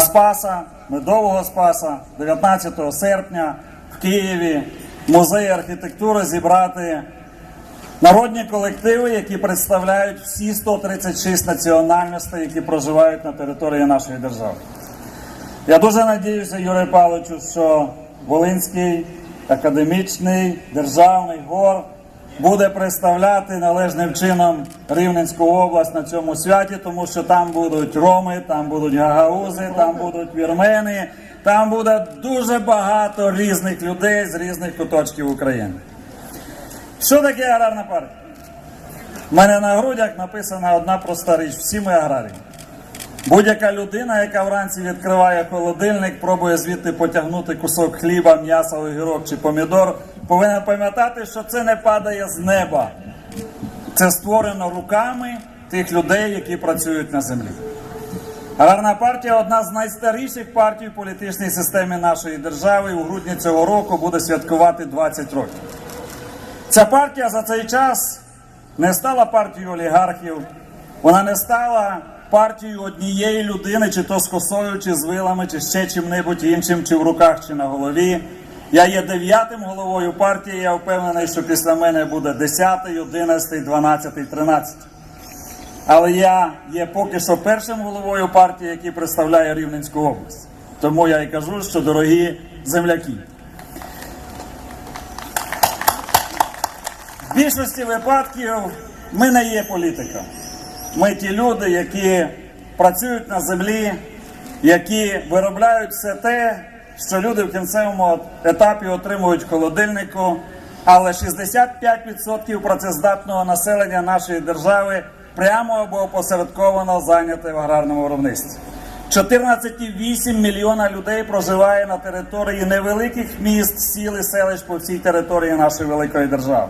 Спаса, Медового Спаса, 19 серпня в Києві в музеї архітектури зібрати народні колективи, які представляють всі 136 національностей, які проживають на території нашої держави. Я дуже надіюся, Юрій Павловичу, що Волинський академічний державний гор буде представляти належним чином Рівненську область на цьому святі, тому що там будуть роми, там будуть гагаузи, там будуть вірмени, там буде дуже багато різних людей з різних куточків України. Що таке аграрна партія? У мене на грудях написана одна проста річ: всі ми аграрії. Будь-яка людина, яка вранці відкриває холодильник, пробує звідти потягнути кусок хліба, м'яса, огірок чи помідор, повинна пам'ятати, що це не падає з неба. Це створено руками тих людей, які працюють на землі. Аграрна партія одна з найстаріших партій в політичній системі нашої держави. У грудні цього року буде святкувати 20 років. Ця партія за цей час не стала партією олігархів, вона не стала партією однієї людини, чи то з косою, чи з вилами, чи ще чим-небудь іншим, чи в руках, чи на голові. Я є дев'ятим головою партії. Я впевнений, що після мене буде 10, 11, 12, 13. Але я є поки що першим головою партії, який представляє Рівненську область. Тому я і кажу, що дорогі земляки. В більшості випадків ми не є політиками. Ми ті люди, які працюють на землі, які виробляють все те, що люди в кінцевому етапі отримують холодильнику. Але 65% працездатного населення нашої держави прямо або опосередковано зайняте в аграрному виробництві. 14,8 мільйона людей проживає на території невеликих міст, сіл і селищ по всій території нашої великої держави.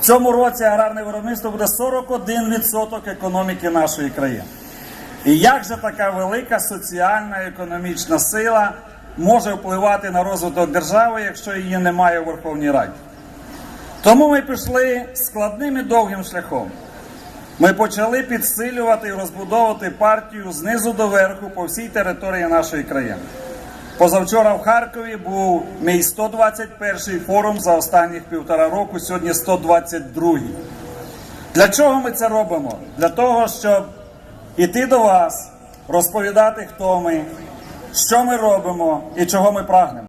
В цьому році аграрне виробництво буде 41% економіки нашої країни. І як же така велика соціальна економічна сила може впливати на розвиток держави, якщо її немає у Верховній Раді? Тому ми пішли складним і довгим шляхом. Ми почали підсилювати і розбудовувати партію знизу до верху по всій території нашої країни. Позавчора в Харкові був мій 121-й форум за останніх півтора року, сьогодні 122-й. Для чого ми це робимо? Для того, щоб іти до вас, розповідати, хто ми, що ми робимо і чого ми прагнемо.